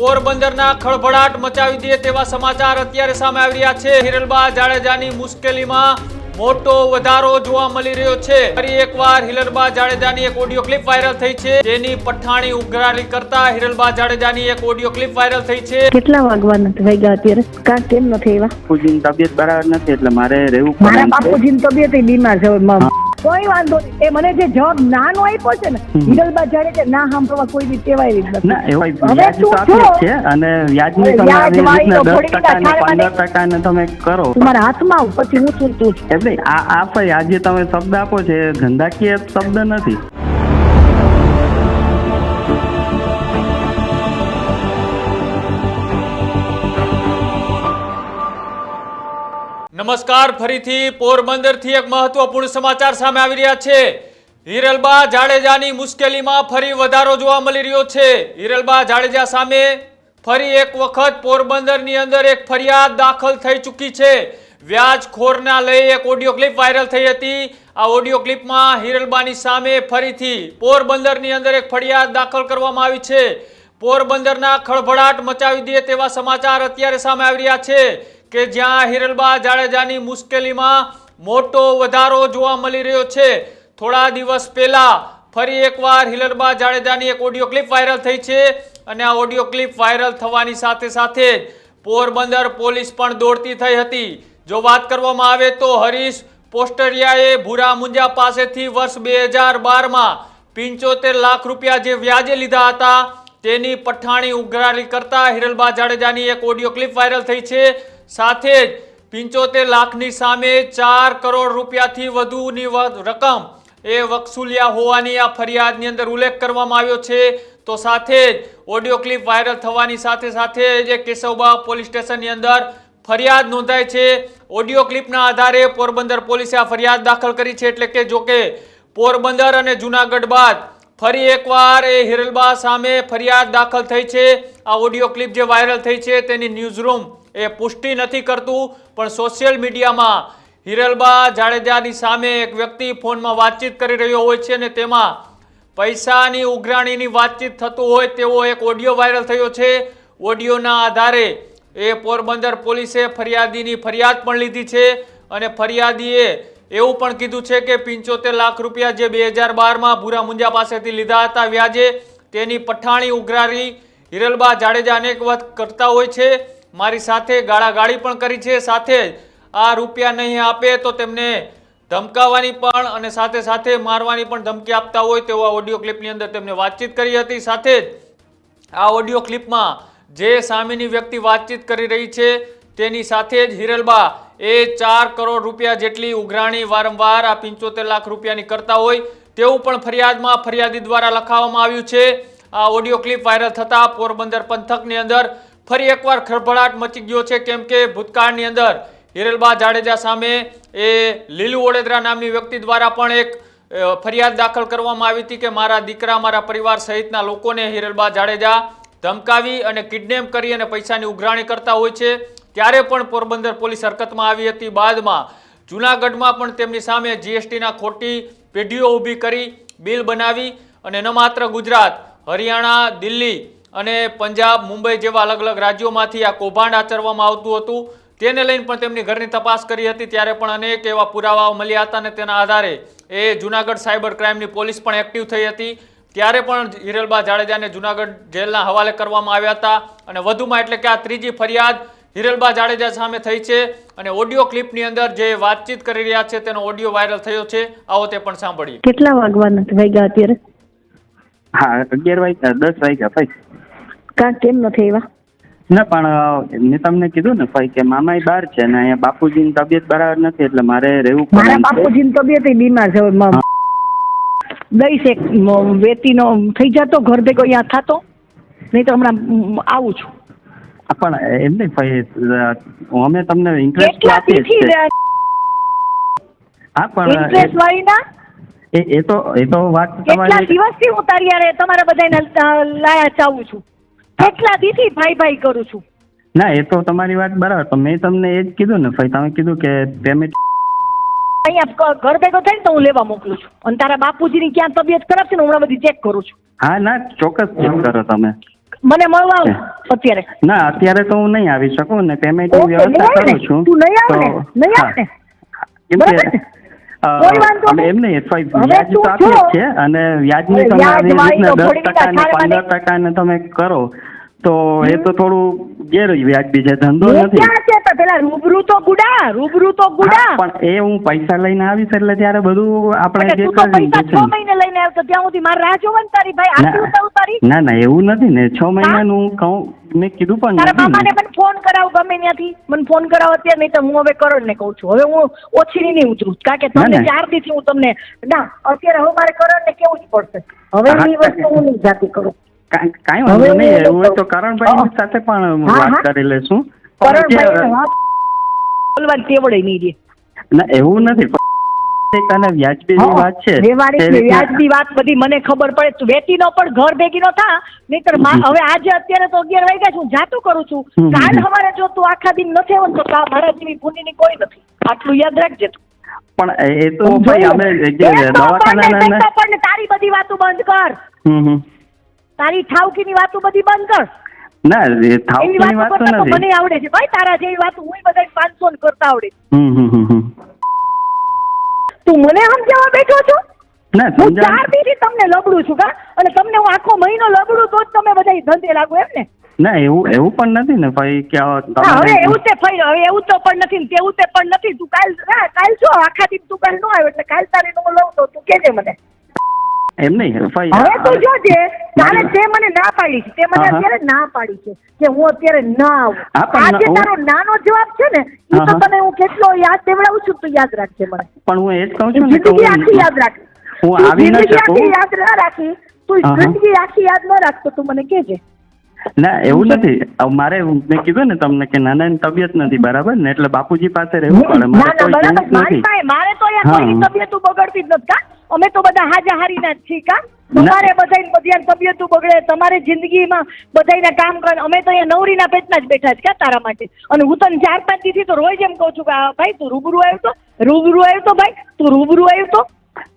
પોરબંદરના ખળભળાટ મચાવી દે તેવા સમાચાર અત્યારે સામે આવી રહ્યા છે. હિરલબા જાડેજાની મુશ્કેલીમાં મોટો વધારો જોવા મળી રહ્યો છે. ફરી એકવાર હિરલબા જાડેજાની એક ઓડિયો ક્લિપ વાયરલ થઈ છે. જેની પઠાણી ઉઘરાણી કરતા હિરલબા જાડેજાની એક ઓડિયો ક્લિપ વાયરલ થઈ છે. કેટલા વાગવાના વાગ્યા અત્યારે? કા કેમ નથી એવા બાપુજીની તબિયત બરાબર નથી એટલે મારે રહેવું પડે. બાપુજીની તબિયત બીમાર છે કોઈ વાંધો નહીં. એ મને જે જવાબ નાનો આપ્યો છે ને હિરલબા કે ના સાંભળવા કોઈ બી ટેવાય જ નથી ના એવા હવે વ્યાજ તો તું આપીએ છે અને વ્યાજની હવે તમે આવી રીતના દસ ટકા ને પંદર ટકા ને તમે કરો. તમારા મારા હાથમાં આવ પછી હું છું તું? એટલે આ આ ભાઈ આજે તમે શબ્દ આપો છે એ ધંધાકીય શબ્દ નથી. નમસ્કાર. ફરીથી પોરબંદરથી એક મહત્વપૂર્ણ સમાચાર સામે આવી રહ્યા છે. હિરલબા જાડેજાની મુશ્કેલીમાં ફરી વધારો જોવા મળી રહ્યો છે. હિરલબા જાડેજા સામે ફરી એક વખત પોરબંદરની અંદર એક ફરિયાદ દાખલ થઈ ચૂકી છે. વ્યાજખોરના લઈ એક ઓડિયો ક્લિપ વાયરલ થઈ હતી. આ ઓડિયો ક્લિપમાં હિરલબાની સામે ફરીથી પોરબંદરની અંદર એક ફરિયાદ દાખલ કરવામાં આવી છે. પોરબંદરના ખળભળાટ મચાવી દે તેવા સમાચાર અત્યારે સામે આવી રહ્યા છે. કે જ્યાં હિરલબા જાડેજાની મુશ્કેલીમાં મોટો વધારો જોવા મળી રહ્યો છે. થોડા દિવસ પહેલા ફરી એકવાર હિરલબા જાડેજાની એક ઓડિયો ક્લિપ વાયરલ થઈ છે અને આ ઓડિયો ક્લિપ વાયરલ થવાની સાથે સાથે પોરબંદર પોલીસ પણ દોડતી થઈ હતી. જો વાત કરવામાં આવે તો હરીશ પોસ્ટરિયાએ ભૂરા મુંજા પાસેથી વર્ષ બે હજાર બારમાં પિંચોતેર લાખ રૂપિયા જે વ્યાજે લીધા હતા, તેની પઠાણી ઉઘરાણી કરતા હિરલબા જાડેજાની એક ઓડિયો ક્લિપ વાયરલ થઈ છે. સાથે જ પિંચોતેર લાખની સામે ચાર કરોડ રૂપિયાથી વધુની રકમ એ વકસુલિયા હોવાની આ ફરિયાદની અંદર ઉલ્લેખ કરવામાં આવ્યો છે. તો સાથે જ ઓડિયો ક્લિપ વાયરલ થવાની સાથે સાથે જે કેશવબા પોલીસ સ્ટેશનની અંદર ફરિયાદ નોંધાય છે. ઓડિયો ક્લિપના આધારે પોરબંદર પોલીસે આ ફરિયાદ દાખલ કરી છે એટલે કે જો કે પોરબંદર અને જુનાગઢ બાદ ફરી એકવાર એ હિરલબા સામે ફરિયાદ દાખલ થઈ છે. આ ઓડિયો ક્લિપ જે વાયરલ થઈ છે તેની ન્યૂઝરૂમ એ પુષ્ટિ નથી કરતું, પણ સોશિયલ મીડિયામાં હિરલબા જાડેજાની સામે એક વ્યક્તિ ફોનમાં વાતચીત કરી રહ્યો હોય છે અને તેમાં પૈસાની ઉઘરાણીની વાતચીત થતું હોય તેવો એક ઓડિયો વાયરલ થયો છે. ઓડિયોના આધારે એ પોરબંદર પોલીસે ફરિયાદીની ફરિયાદ પણ લીધી છે અને ફરિયાદીએ એવું પણ કીધું છે કે પિંચોતેર લાખ રૂપિયા જે બે હજાર બારમાં ભૂરા મુંજા પાસેથી લીધા હતા વ્યાજે તેની પઠાણી ઉઘરાણી હિરલબા જાડેજા અનેક વખત કરતા હોય છે. મારી સાથે ગાળાગાળી પણ કરી છે, સાથે આ રૂપિયા નહીં આપે તો તેમને ધમકાવવાની પણ અને સાથે સાથે મારવાની પણ ધમકી આપતા હોય તેવા ઓડિયો ક્લિપની અંદર તેમને વાતચીત કરી હતી. સાથે જ આ ઓડિયો ક્લિપમાં જે સામેની વ્યક્તિ વાતચીત કરી રહી છે, તેની સાથે જ હિરલબા એ ચાર કરોડ રૂપિયા જેટલી ઉઘરાણી વારંવાર આ પંચોતેર લાખ રૂપિયાની કરતા હોય, તેવું પણ ફરિયાદમાં ફરિયાદી દ્વારા લખાવવામાં આવ્યું છે. આ ઓડિયો ક્લિપ વાયરલ થતા પોરબંદર પંથકની અંદર ફરી એકવાર ખળભળાટ મચી ગયો છે, કેમ કે ભૂતકાળની અંદર હિરલબા જાડેજા સામે એ લીલુ ઓડેદરા નામની વ્યક્તિ દ્વારા પણ એક ફરિયાદ દાખલ કરવામાં આવી હતી કે મારા દીકરા, મારા પરિવાર સહિતના લોકોને હિરલબા જાડેજા ધમકાવી અને કિડનેપ કરી અને પૈસાની ઉઘરાણી કરતા હોય છે. ત્યારે પણ પોરબંદર પોલીસ હરકતમાં આવી હતી. બાદમાં જૂનાગઢમાં પણ તેમની સામે જીએસટીના ખોટી પેઢીઓ ઊભી કરી, બિલ બનાવી અને ન માત્ર ગુજરાત, હરિયાણા, દિલ્હી અને પંજાબ મુંબઈ જેવા અલગ અલગ રાજ્યોમાંથી આ કૌભાંડ આચરવામાં આવતું હતું. તેને લઈને પણ તેમની ઘરની તપાસ કરી હતી. ત્યારે પણ અનેક એવા પુરાવાઓ મળ્યા હતા અને તેના આધારે એ જુનાગઢ સાયબર ક્રાઇમની પોલીસ પણ એક્ટિવ થઈ હતી. ત્યારે પણ હિરલબા જાડેજાને જુનાગઢ જેલના હવાલે કરવામાં આવ્યા હતા. અને વધુમાં એટલે કે આ ત્રીજી ફરિયાદ હિરલબા જાડેજા સામે થઈ છે. અને ઓડિયો ક્લિપની અંદર જે વાતચીત કરી રહ્યા છે તેનો ઓડિયો વાયરલ થયો છે. આવો તે પણ સાંભળીએ. કેટલા વાગવાના વાગ્યા અત્યારે? હા અગિયાર વાગ્યા દસ વાગ્યા ભાઈ. કા કેમ નથી આવ્યા? ના પણ મેં તમને કીધું ને ભાઈ કે મામાઈ બહાર છે ને અહીંયા બાપુજીની તબિયત બરાબર નથી એટલે મારે રહેવું પડે. બાપુજીની તબિયત બીમાર છે. દઈશ એક વેતીનો થઈ જતો ઘર ભેગો અહીંયા થતો. નહીં તો હમણાં આવું છું. પણ એમ નહીં ભાઈ અમે તમને ઇન્ટરેસ્ટ આપીએ છીએ. હા પણ ઇન્ટરેસ્ટ વાળી ના એ એ તો એ તો વાત કેટલા તમારી દિવસથી હું તારી યાર તમારા બધાને લાયા ચાવું છું. કેટલા દીથી ભાઈ ભાઈ કરું છું ના એ તો તમારી વાત બરાબર તો મેં તમને એ જ કીધું ને ભાઈ તમે કીધું કે પેમેન્ટ અહીંયા ઘર ભેગો થાય ને તો હું લેવા મોકલું છું અને તારા બાપુજીની ક્યાં તબિયત ખરાબ છે ને હું હમણાં બધી ચેક કરું છું હા ના ચોક્કસ ચેક કરો તમે મને મળવા આવો અત્યારે ના અત્યારે તો હું નહીં આવી શકું ને પેમેન્ટ વ્યવસ્થા કરું છું તું નહીં આવે ને? નહીં. આવે ને? એમ નહીં. વ્યાજ તો આપીએ છીએ અને વ્યાજની તમે આવી રીતના દસ ટકા ને પંદર ટકા ને તમે કરો. તો એ તો થોડું ગેર વ્યાજબી છે ધંધો નથી. પેલા રૂબરૂ તો ગુડા રૂબરૂ તો ગુડા. પણ એ હું પૈસા લઈને આવીશ એટલે ત્યારે બધું આપણે જે તું તો ત્યાં સુધી મારે રાહ જોવાની તારી ભાઈ આટલું ના. તારી? ના ના એવું નથી ને. છ મહિનાનું કહું મેં કીધું પણ તારા મામાને. મને ફોન કરાવ ગમે ત્યાંથી. મને ફોન કરાવ અત્યારે નહીં તો હું હવે કરણ ને કહું છું. હવે હું ઓછી નહીં ઉતરું. કારણ કે તમને ચાર દીથી હું તમને ના અત્યારે હવે મારે કરણ ને કેવું જ પડશે? હવે એ વસ્તુ હું નહીં જાતી કરું. કાંઈ વાંધો નહીં. એવું હોય તો કરણભાઈ સાથે પણ વાત. કરી લેશું પણ કરણભાઈ બોલવાની તેવડે નહીં રે ના એવું નથી. એક અને વ્યાજબી વાત છે. વ્યવહારિક વ્યાજબી વાત બધી મને ખબર પડે. તું વેટીનો પણ ઘર ભેગીનો થા નહીતર હવે આજે અત્યારે તો અગિયાર વાગ્યા છે હું જાતું કરું છું. કાલ હવારે જો તું આખા દિન નથી આવતો તો મારા જેવી પુણ્યની કોઈ નથી. આટલું યાદ રાખજે તું. પણ એ- તો ભાઈ અમે જે ને, દવાખાના પણ તારી બધી વાતો બંધ કર. તારી ઠાવકી ઠાવકીની વાતો બધી બંધ કર. ના એ એવી થાવકીની વાતો નથી. મને આવડે છે. ભાઈ તારા જેવી વાતો હું બધા પાંચસો કરતા આવડે હમ હમ હમ. તું મને સમજાવવા બેઠો છો? ના હું ચાર દીથી તમને લબડું છું કા અને તમને હું આખો મહિનો લબડું તો જ તમે બધા ધંધે લાગો એમ ને? ના એવું એવું પણ નથી ને ભાઈ કે હવે એવું તે ભાઈ હવે એવું તો પણ નથી ને તેવું તે પણ નથી. તું કાલ કાલ જો આખા દિન તું કાલ નો આવ્યો એટલે કાલ તારી નો લઉં તો તું કેજે મને. એમ નહીં હવે તો જોજે તારે તે મને ના પાડી છે તે મને. અત્યારે ના પાડી છે કે હું અત્યારે ના આવું આ જે તારો નાનો જવાબ છે ને એ તો. તને હું કેટલો યાદ દેવડાવું છું તો યાદ રાખજે મને પણ હું એ જ કહું છું ને કે જિંદગી આખી યાદ રાખ હું આવી ન શકું. આખી યાદ ના રાખી તું. જિંદગી આખી યાદ ન રાખતો તું મને કહેજે ના એવું નથી. મારે મેં કીધું ને તમને કે નાનાની તબિયત નથી બરાબર? ને એટલે બાપુજી પાસે રહેવું પડે મારે ના કોઈ નથી. મારે તો યાર. તબિયત બગડતી જ નથી કા? અમે તો બધા હાજા હારીના જ છીએ કા? તમારે બધાની બધી તબિયત બગડે તમારે જિંદગીમાં બધાયના કામ કરે. અમે તો અહીંયા નવરીના પેટના જ બેઠા છે કા તારા માટે? અને હું તને ચાર પાંચ દીથી તો રોજ એમ કહું છું કે આ ભાઈ તું રૂબરૂ આવ્યો તો રૂબરૂ આવ્યો તો ભાઈ તું રૂબરૂ આવ્યો તો.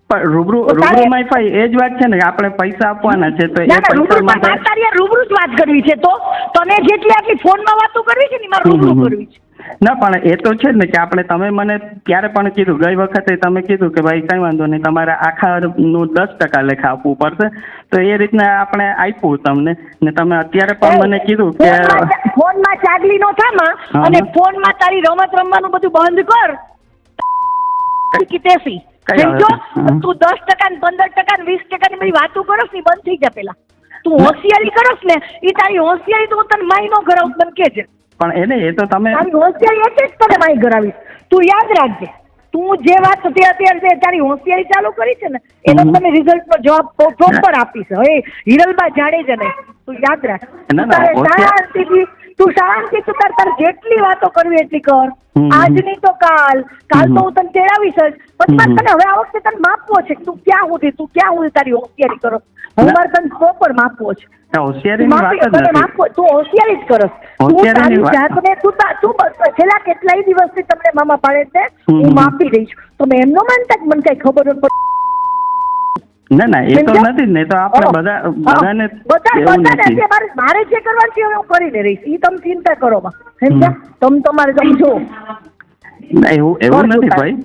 પણ રૂબરૂ રૂબરૂમાં ભાઈ એ જ વાત છે ને આપણે પૈસા આપવાના છે તો એ પૈસામાં વાત તારી રૂબરૂ જ વાત કરવી છે તો તને જેટલી આટલી ફોનમાં વાતો કરવી છે ને મારે રૂબરૂ કરવી છે ના પણ એ તો છે ને કે આપણે તમે મને ત્યારે પણ કીધું ગઈ વખતે તમે કીધું કે ભાઈ કઈ વાંધો નહીં તમારે આખા નું દસ ટકા લેખા આપવું પડશે તો એ રીતના આપણે આપ્યું તમને ને તમે અત્યારે પણ મને કીધું કે ફોનમાં ચાગલી નો થામાં અને. ફોનમાં તારી રમત રમવાનું બધું બંધ કર કે તેસી કઈ સમજો તું દસ ટકા ને પંદર ટકા ને વીસ ટકા ની બધી વાતો કરસ ને બંધ થઈ જા પેલા. તું હોશિયારી કરસ ને એ તારી હોશિયારી તો તને માઈ નો કરાવું કે છે પણ એને એ તો તમે તારી હોશિયારી એટલે જ તને માઈ કરાવીશ. તું યાદ રાખજે તું જે વાત તે અત્યારે તારી હોશિયારી ચાલુ કરી છે ને એનો. તમે રિઝલ્ટ નો જવાબ પ્રોપર આપીશ. હવે હિરલબા જાડેજા ને તું યાદ રાખ. તારે શાંતિથી તું શાંતિ તું તાર તાર જેટલી વાતો કરવી એટલી કર. આજની તો કાલ. કાલ તો હું તને તેડાવીશ જ. પછી મારે તને હવે આ વખતે તને માપવો છે તું ક્યાં સુધી તું ક્યાં સુધી તારી હોશિયારી કરો. હું. મારે તને પ્રોપર માપવો છે. તું હોશિયારીની વાત માપી જ તને નથી. તું હોશિયારી જ કરસ તું હોશિયારીની તારી વાત- જાતને તું તા- તું બસ છેલ્લા કેટલાય દિવસથી તમને મામા પાડે છે. હું માપી રહી છું તો મેં એમનો માનતા કે મને કઈ ખબર જ પડતી ના ના એ તો નથી ને તો આપણે બધા બધાને એવું નથી. મારે જે કરવાનું છે હું કરીને રહીશ. એ તમે ચિંતા કરો સમજ્યા તમે તમારે સમજો ના, એવું એવું નથી ભાઈ.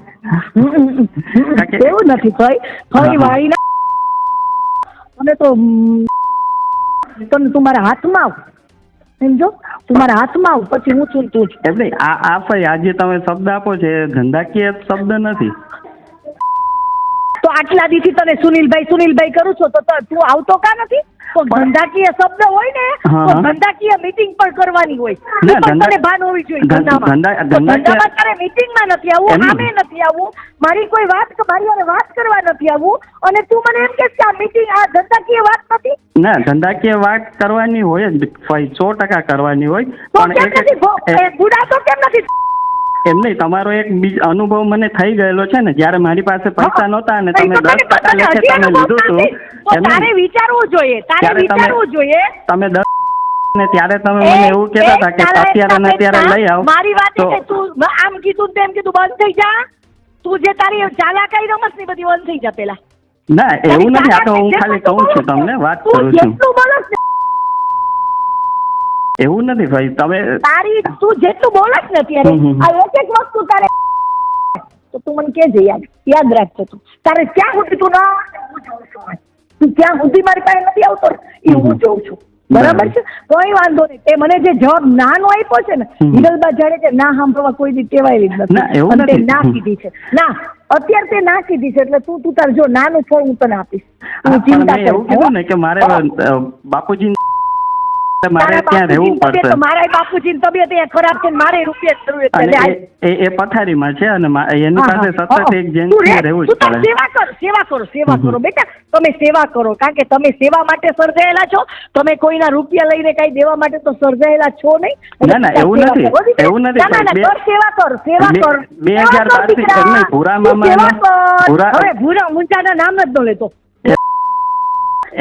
એવું નથી ભાઈ. ફરી હા, હા. વાળી ના અને તો તમે તમારા હાથમાં આવ. સમજો તું મારા હાથમાં આવ પછી હું છું તું છું એમ નહીં આ આ ભાઈ આજે તમે શબ્દ આપો છો એ ધંધાકીય શબ્દ નથી. આટલા દીથી તને સુનિલભાઈ સુનિલભાઈ કરું છો તો તો આવતો કા નથી? ધંધાકીય શબ્દ હોય ને તો ધંધાકીય મીટિંગ પણ કરવાની હોય. તને ભાન હોવી જોઈએ ધંધામાં. ધંધામાં તારે મીટિંગમાં નથી આવવું આમે નથી આવવું. મારી કોઈ વાત મારી હારે વાત કરવા નથી આવવું. અને તું મને એમ કે આ મીટિંગ આ ધંધાકીય વાત નથી? ના ધંધાકીય વાત કરવાની હોય જ. સો ટકા કરવાની હોય. પણ ગુડા તો કેમ નથી? એમ નહીં તમારો એક અનુભવ મને થઈ ગયેલો છે ને જ્યારે મારી પાસે પૈસા નહોતા અને તમે દસ ટકા લેખે તમે લીધું. હતું તારે વિચારવું જોઈએ તારે વિચારવું જોઈએ. તમે દસ ને ત્યારે તમે મને એવું કહેતા હતા કે અત્યારે ને અત્યારે લઈ આવ. મારી વાત છે તું આમ કીધું તેમ કીધું બંધ થઈ જા. તું જે તારી ચાલાકાઈ રમતની બધી બંધ થઈ જા પેલા. ના એવું નથી આ તો હું ખાલી કહું છું તમને વાત કરું છું. એવું નથી ભાઈ તમે તારી તું જેટલું બોલસ ને અત્યારે. આ એક એક વસ્તુ તારે તો તું મને કહેજે યાદ યાદ રાખજો તું. તારે ક્યાં સુધી તું ના તું ક્યાં સુધી મારી પાસે નથી આવતો? એ હું જોઉં છું. બરાબર છે? કોઈ વાંધો નહીં. તે મને જે જવાબ નાનો આપ્યો છે ને. હિરલબા જાડે છે ના સાંભળવા કોઈ દી ટેવાયેલી જ નથી. અને તે ના કીધી છે. ના અત્યારે તે ના કીધી છે એટલે તું તું તાર જો નાનું ફળ હું તને આપીશ. હું ચિંતા કરું ને કે મારે બાપુજી મારે તારા ત્યાં રહેવું પડશે? મારા બાપુજીની તબિયત અહીંયા ખરાબ છે મારે રૂપિયા જરૂર છે. એ- પથારીમાં છે અને એની પાસે સતત એક તું રહેવું જ પડે. સેવા કરો સેવા કરો સેવા કરો. બેટા તમે સેવા કરો કારણ કે તમે સેવા માટે સર્જાયેલા છો. તમે કોઈના રૂપિયા લઈને કઈ દેવા માટે તો સર્જાયેલા છો નહીં. ના, ના, એવું નથી. એવું નથી. સેવા કર સેવા કર. બે હજાર કર, બારથી દીકરા. ભૂરા કર. ભૂરા- હવે ભૂરા ઊંચાના નામ જ ન લેતો.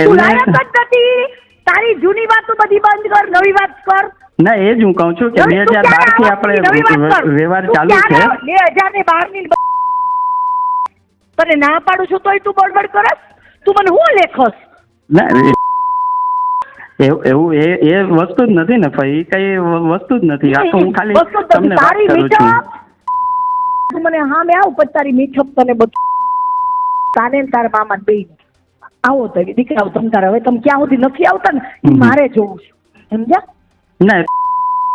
તું એમને તારી જૂની વાતો બધી બંધ કર નવી વાત કર. ના એ જ હું કહું છું કે બે હજાર બારથી આપણે વ્યવહાર ચાલુ છે. બે હજાર ને બારની તને ના પાડું છું તોય તું બળબડ કરસ. તું મને હું લેખસ ના એવું એ એ વસ્તુ જ નથી ને ભાઈ. એ કઈ વસ્તુ જ નથી. આ તો હું ખાલી. તમને તારી મીઠપ? તું મને હા મેં આવ પછી તારી મીઠપ તને બધું તારે તારા મામા બે આવો તો દીકરા તમે તારે હવે તમે ક્યાં સુધી નથી આવતા ને? મારે જોવું છે. સમજ્યા? ના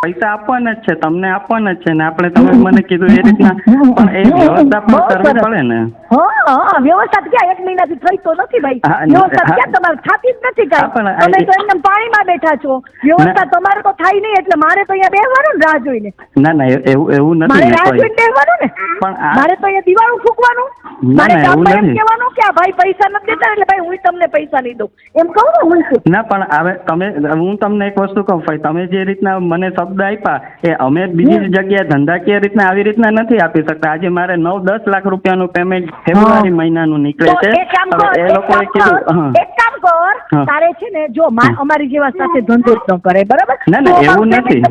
પૈસા આપવાના જ છે તમને આપવાના જ છે ને આપણે તમે મને કીધું એ રીતના. પણ એ વ્યવસ્થા પણ કરવી પડે ને. હા વ્યવસ્થા ક્યાં એક મહિનાથી થઈ તો નથી ભાઈ. વ્યવસ્થા ક્યાં તમારે થતી જ નથી કાંઈ. તમે તો એમને પાણીમાં બેઠા છો. વ્યવસ્થા તમારે તો થાય નહીં એટલે મારે તો અહીંયા બેસવાનું ને રાહ જોઈને. ના ના એવું એવું નથી મારે રાહ જોઈને બેસવાનું ને? પણ મારે તો અહીંયા દિવાળું ફૂંકવાનું. મારે ના, એમ. કહેવાનું કે આ ભાઈ પૈસા નથી દેતા એટલે ભાઈ હું તમને પૈસા નહીં દઉં. એમ કહું ને હું ના પણ હવે તમે હું તમને એક વસ્તુ કહું ભાઈ તમે જે રીતના મને શબ્દ આપ્યા એ અમે બીજી જગ્યાએ ધંધાકીય રીતના આવી રીતના નથી આપી શકતા. આજે મારે નવ દસ લાખ રૂપિયાનું પેમેન્ટ ફેબ્રુઆરી મહિનાનું નીકળે છે. એ લોકો લોકોએ કામ કીધું કર એક કામ કર. તારે છે ને જો અમારી જેવા સાથે ધંધો જ ન કરે બરાબર? ના, ના, એવું નથી.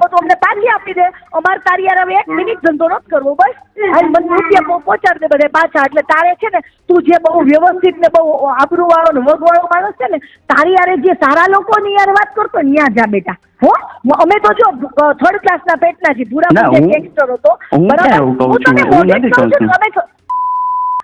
આપી દે અમારે તારી યાર હવે એક મિનિટ ધંધો નથી કરવો બસ. હાલ મને રૂપિયા પહોંચાડ દે બધે પાછા. એટલે તારે છે ને તું જે બહુ વ્યવસ્થિત ને બહુ આબરૂ વાળો ને વગ વાળો માણસ છે ને તારી યારે જે સારા લોકોની યાર વાત કરતો ત્યાં ન્યા જા બેટા. હો? અમે તો જો થર્ડ ક્લાસના પેટના છીએ. ના, હું- ગેંગસ્ટર હતો. બરાબર? હું? તને મોઢે નથી કહું છું. તમે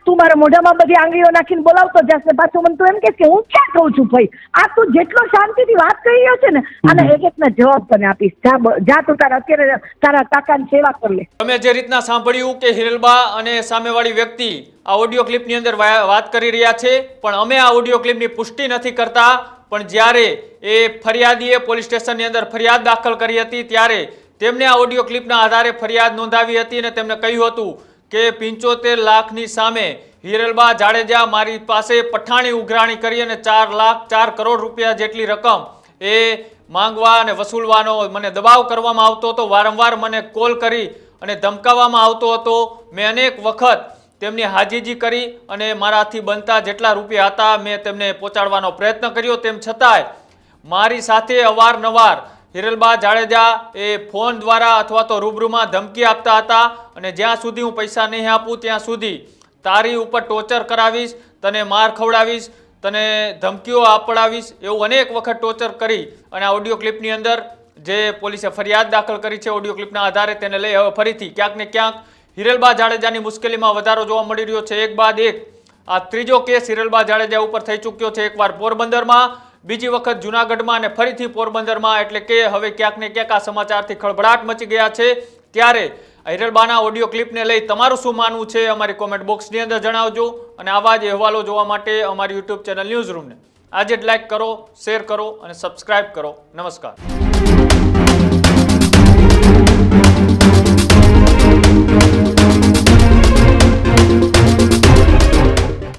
તો- મારા મોઢામાં બધી આંગળીઓ નાખીને બોલાવતો જાસ ને પાછો મને તું એમ કે હું ક્યાં કહું છું ભાઈ? આ તું જેટલો શાંતિથી વાત કરી રહ્યો છે ને આના એક એકના જવાબ તને આપીશ. જા જા તું તારા અત્યારે તારા કાકાની સેવા કરી લે. તમે જે રીતના સાંભળ્યું કે હિરલબા અને સામેવાળી વ્યક્તિ આ ઓડિયો ક્લિપની અંદર વાત કરી રહ્યા છે પણ અમે આ ઓડિયો ક્લિપની પુષ્ટિ નથી કરતા પણ જ્યારે એ ફરિયાદીએ પોલીસ સ્ટેશનની અંદર ફરિયાદ દાખલ કરી હતી ત્યારે તેમને આ ઓડિયો ક્લિપના આધારે ફરિયાદ નોંધાવી હતી અને તેમણે કહ્યું હતું કે પિંચોતેર લાખની સામે હિરલબા જાડેજા મારી પાસે પઠાણી ઉઘરાણી કરી અને ચાર લાખ, ચાર કરોડ રૂપિયા જેટલી રકમ એ માંગવા અને વસૂલવાનો મને દબાવ કરવામાં આવતો હતો. વારંવાર મને કોલ કરી અને ધમકાવવામાં આવતો હતો. મેં અનેક વખત તેમની હાજીજી કરી અને મારાથી બનતા જેટલા રૂપિયા હતા, મેં તેમને પહોંચાડવાનો પ્રયત્ન કર્યો. તેમ છતાંય મારી સાથે અવારનવાર હિરલબા જાડેજા એ ફોન દ્વારા અથવા તો રૂબરૂમાં ધમકી આપતા હતા અને જ્યાં સુધી હું પૈસા નહીં આપું ત્યાં સુધી તારી ઉપર ટોર્ચર કરાવીશ, તને માર ખવડાવીશ, તને ધમકીઓ આપડાવીશ એવું અનેક વખત ટોર્ચર કરી અને આ ઓડિયો ક્લિપની અંદર જે પોલીસે ફરિયાદ દાખલ કરી છે ઓડિયો ક્લિપના આધારે તેને લઈ હવે ફરીથી ક્યાંક ને ક્યાંક હિરલબા જાડેજાની મુશ્કેલીમાં વધારો જોવા મળી રહ્યો છે. એક બાદ એક આ ત્રીજો કેસ હિરલબા જાડેજા ઉપર થઈ ચૂક્યો છે. એકવાર પોરબંદરમાં બીજી વખત જુનાગઢમાં અને ફરીથી પોરબંદરમાં, એટલે કે હવે ક્યાંક ને ક્યાંક આ સમાચારથી ખળભળાટ મચી ગયા છે. ત્યારે હિરલબાના ઓડિયો ક્લિપને લઈ તમારું શું માનવું છે અમારી કોમેન્ટ બોક્સની અંદર જણાવજો. અને આવા જ અહેવાલો જોવા માટે અમારી યુટ્યુબ ચેનલ ન્યૂઝ રૂમને આજે જ લાઈક કરો શેર કરો અને સબસ્ક્રાઇબ કરો. નમસ્કાર.